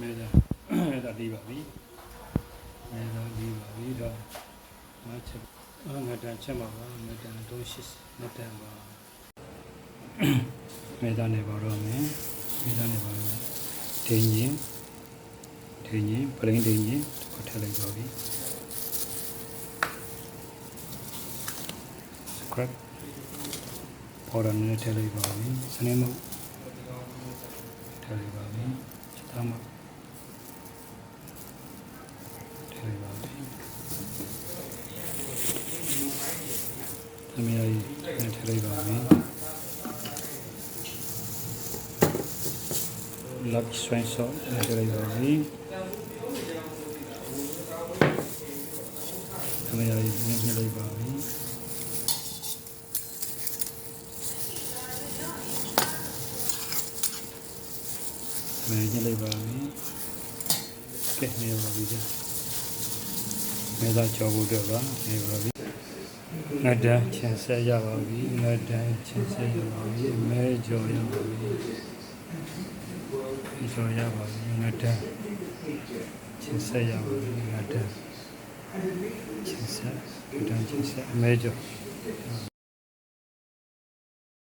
မဲဒါမဲဒါဒီပါပြီမဲဒါဒီပါပြီတော့ငါချက်အာငါတန်ချက်ပါပါမဲတန်380မဲတန်ပါမဲဒါနေပါတော့မယ်မဲဒါနေပါတော့ဒင်းရင်ဒင်းရင်ပရင်းဒင်းရင်တော့ထည့်လိုက်ပါပြီ scrap ပေါ်ရနေထည့်လိုက်ပါပြီစနေမထည့်လိုက်ပါပြီချက်သားမထည့်လိုက်ပါပြီ သမီးလေးထည့်လိုက်ပါပြီ luck swing so ထည့်လိုက်ပါပြီသမီးလေးနည်းနည်းလိုက်ပါပြီမ င်းညစ်လိုက်ပါပြီကဲနေပါပြီကြာမဲသားကြော်ဖို့အတွက်ပါနေပါပြီငတ်တန်းချင်ဆက်ရပါပြီငတ်တန်းချင်ဆက်ရပါပြီမဲကြော်ရပါပြီကြော်ရပါပြီငတ်တန်းချင်ဆက်ရပါပြီငတ်တန်းချင်ဆက်ငတ်တန်းချင်ဆက်မဲကြော်